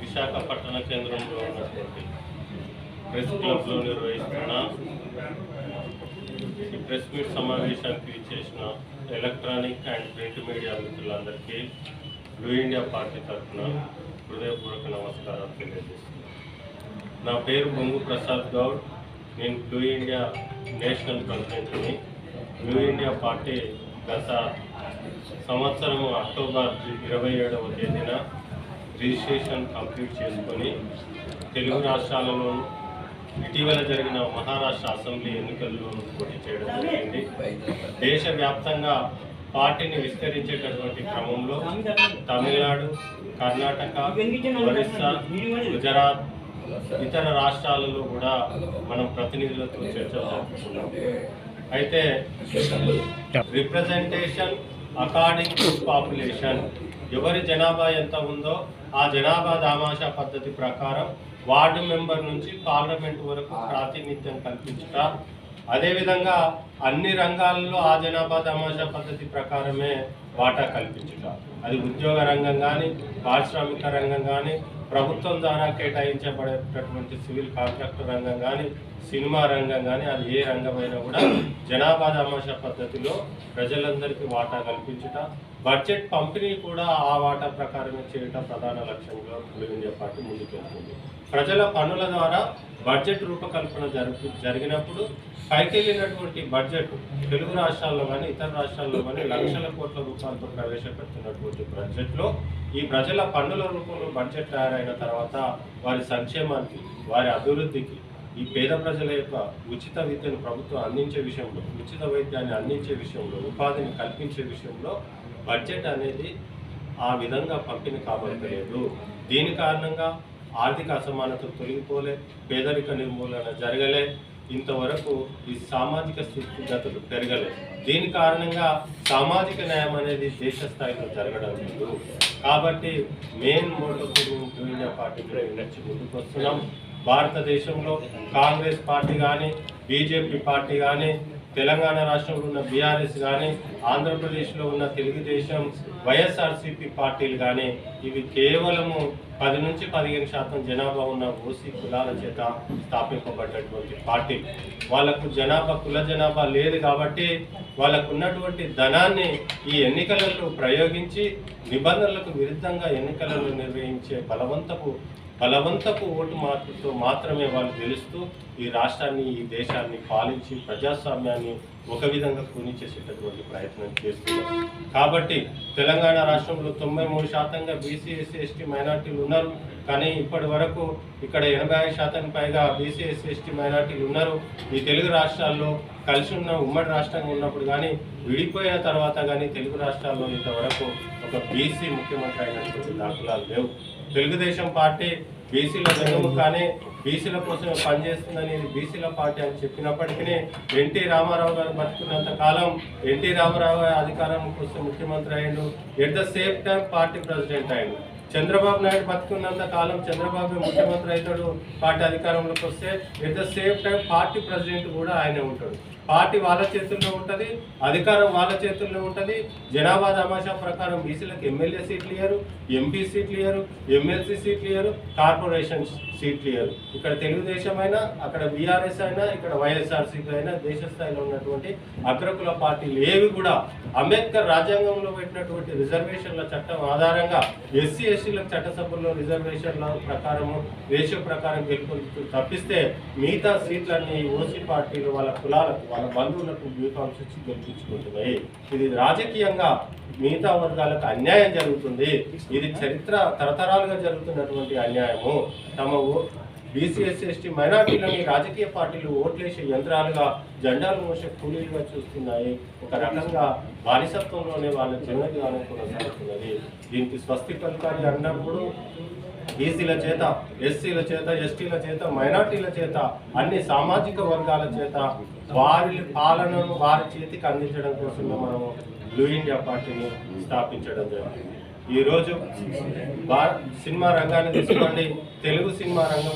విశాఖపట్టణ కేంద్రంలో ఉన్నటువంటి ప్రెస్ క్లబ్లో నిర్వహిస్తున్న ఈ ప్రెస్ మీట్ సమావేశానికి చేసిన ఎలక్ట్రానిక్ అండ్ ప్రింట్ మీడియా మిత్రులందరికీ బ్లూ ఇండియా పార్టీ తరఫున హృదయపూర్వక నమస్కారాలు తెలియజేస్తున్నాను. నా పేరు బొంగు ప్రసాద్ గౌడ్. నేను బ్లూ ఇండియా నేషనల్ ప్రెసిడెంట్ని బ్లూ ఇండియా పార్టీ గత సంవత్సరం అక్టోబర్ ఇరవై ఏడవ తేదీన రిజిస్ట్రేషన్ కంప్లీట్ చేసుకొని తెలుగు రాష్ట్రాలలో ఇటీవల జరిగిన మహారాష్ట్ర అసెంబ్లీ ఎన్నికల్లో పోటీ చేయడం జరిగింది. దేశవ్యాప్తంగా పార్టీని విస్తరించేటటువంటి క్రమంలో తమిళనాడు కర్ణాటక ఒరిస్సా గుజరాత్ ఇతర రాష్ట్రాలలో కూడా మనం ప్రతినిధులతో చర్చ జరుపుకున్నాం. అయితే రిప్రజెంటేషన్ అకార్డింగ్ టు పాపులేషన్ ఎవరి జనాభా ఎంత ఉందో ఆ జనాభా దామాషా పద్ధతి ప్రకారం వార్డు మెంబర్ నుంచి పార్లమెంట్ వరకు ప్రాతినిధ్యం కల్పించుట. అదేవిధంగా అన్ని రంగాల్లో ఆ జనాభా తమాషా పద్ధతి ప్రకారమే వాటా కల్పించుట. అది ఉద్యోగ రంగం కానీ పారిశ్రామిక రంగం కానీ ప్రభుత్వం ద్వారా కేటాయించబడేటటువంటి సివిల్ కాంట్రాక్టర్ రంగం కానీ సినిమా రంగం కానీ అది ఏ రంగమైనా కూడా జనాభా తమాషా పద్ధతిలో ప్రజలందరికీ వాటా కల్పించుట బడ్జెట్ పంపిణీ కూడా ఆ వాటా ప్రకారమే చేయటం ప్రధాన లక్ష్యంగా బ్లూ పార్టీ ముందుకెళ్తుంది. ప్రజల పన్నుల ద్వారా బడ్జెట్ రూపకల్పన జరుగు జరిగినప్పుడు పైకి వెళ్ళినటువంటి బడ్జెట్ తెలుగు రాష్ట్రాల్లో కానీ ఇతర రాష్ట్రాల్లో కానీ లక్షల కోట్ల రూపాయలతో ప్రవేశపెడుతున్నటువంటి బడ్జెట్లో ఈ ప్రజల పన్నుల రూపంలో బడ్జెట్ తయారైన తర్వాత వారి సంక్షేమానికి వారి అభివృద్ధికి ఈ పేద ప్రజల యొక్క ఉచిత విద్యను ప్రభుత్వం అందించే విషయంలో ఉచిత వైద్యాన్ని అందించే విషయంలో ఉపాధిని కల్పించే విషయంలో బడ్జెట్ అనేది ఆ విధంగా పంపిణీ కాబట్టలేదు దీని కారణంగా ఆర్థిక అసమానత తొలగిపోలే పేదరిక నిర్మూలన జరగలే ఇంతవరకు ఈ సామాజిక స్థితిగతులు పెరగలే. దీని కారణంగా సామాజిక న్యాయం అనేది దేశ స్థాయిలో జరగడం లేదు. కాబట్టి మెయిన్ మోటోతో పార్టీ కూడా నుంచి ముందుకు వస్తున్నాం. భారతదేశంలో కాంగ్రెస్ పార్టీ కానీ బీజేపీ పార్టీ కానీ తెలంగాణ రాష్ట్రంలో ఉన్న బీఆర్ఎస్ కానీ ఆంధ్రప్రదేశ్లో ఉన్న తెలుగుదేశం వైఎస్ఆర్సీపీ పార్టీలు కానీ ఇవి కేవలము పది నుంచి పదిహేను శాతం జనాభా ఉన్న ఓసీ కులాల చేత స్థాపింపబడ్డటువంటి పార్టీ. వాళ్ళకు జనాభా కుల జనాభా లేదు కాబట్టి వాళ్ళకు ఉన్నటువంటి ధనాన్ని ఈ ఎన్నికలలో ప్రయోగించి నిబంధనలకు విరుద్ధంగా ఎన్నికలను నిర్వహించే బలవంతపు బలవంతపు ఓటు మార్పుతో మాత్రమే వాళ్ళు గెలుస్తూ ఈ రాష్ట్రాన్ని ఈ దేశాన్ని పాలించి ప్రజాస్వామ్యాన్ని ఒక విధంగా కూనిచేసేటటువంటి ప్రయత్నం చేస్తున్నారు. కాబట్టి తెలంగాణ రాష్ట్రంలో తొంభై మూడు శాతంగా బీసీ ఎస్సీ ఎస్టీ మైనార్టీలు ఉన్నారు. కానీ ఇప్పటి వరకు ఇక్కడ ఎనభై ఐదు శాతం పైగా బీసీ ఎస్సీ ఎస్టీ మైనార్టీలు ఉన్నారు. ఈ తెలుగు రాష్ట్రాల్లో కలిసి ఉన్న ఉమ్మడి రాష్ట్రంగా ఉన్నప్పుడు కానీ విడిపోయిన తర్వాత కానీ తెలుగు రాష్ట్రాల్లో ఇంతవరకు ఒక బీసీ ముఖ్యమంత్రి అయినటువంటి దాఖలాలు లేవు. తెలుగుదేశం పార్టీ బీసీల వెనుము కానీ బీసీల కోసం పనిచేస్తుందని ఇది బీసీల పార్టీ అని చెప్పినప్పటికీ ఎన్టీ రామారావు గారు బతుకున్నంత కాలం ఎన్టీ రామారావు గారు అధికారం కోసం ముఖ్యమంత్రి అయ్యిండు. At the same time party president అయ్యిండు. చంద్రబాబు నాయుడు బతుకున్నంత కాలం చంద్రబాబు ముఖ్యమంత్రి అవుతాడు పార్టీ అధికారంలోకి వస్తే at the same time party president కూడా ఆయనే ఉంటాడు. పార్టీ వాళ్ళ చేతుల్లో ఉంటుంది అధికారం వాళ్ళ చేతుల్లో ఉంటుంది. జనాభా తమాషా ప్రకారం బీసీలకు ఎమ్మెల్యే సీట్లు ఇయ్యరు ఎంపీ సీట్లు ఇయ్యరు ఎమ్మెల్సీ సీట్లు ఇయ్యరు కార్పొరేషన్ సీట్లు ఇయ్యరు ఇక్కడ తెలుగుదేశం అయినా అక్కడ బీఆర్ఎస్ అయినా ఇక్కడ వైఎస్ఆర్సీపీ అయినా దేశ స్థాయిలో ఉన్నటువంటి అగ్రకుల పార్టీలు ఏవి కూడా అంబేద్కర్ రాజ్యాంగంలో పెట్టినటువంటి రిజర్వేషన్ల చట్టం ఆధారంగా ఎస్సీ ఎస్సీలకు చట్టసభల్లో రిజర్వేషన్ల ప్రకారము రేషియో ప్రకారం గెలుపొందుతూ తప్పిస్తే మిగతా సీట్లన్నీ ఓసీ పార్టీలు వాళ్ళ కులాలకు వాళ్ళ బంధువులకు బీఫామ్స్ గెలిపించుకుంటున్నాయి. ఇది రాజకీయంగా మిగతా వర్గాలకు అన్యాయం జరుగుతుంది. ఇది చరిత్ర తరతరాలుగా జరుగుతున్నటువంటి అన్యాయము. తమ బీసీ ఎస్సీ ఎస్టీ మైనార్టీలని రాజకీయ పార్టీలు ఓట్లేసే యంత్రాలుగా జెండాలు మోసే కూలీలుగా చూస్తున్నాయి. ఒక రకంగా బానిసత్వంలోనే వాళ్ళ జీవనవిధానం కొనసాగుతున్నది దీనికి స్వస్తి పలకాలి అన్నప్పుడు బీసీల చేత ఎస్సీల చేత ఎస్టీల చేత మైనార్టీల చేత అన్ని సామాజిక వర్గాల చేత వారి పాలనను వారి చేతికి అందించడం కోసమే మనము బ్లూ ఇండియా పార్టీని స్థాపించడం జరిగింది. ఈరోజు భారత్ సినిమా రంగాన్ని తీసుకోండి. తెలుగు సినిమా రంగంలో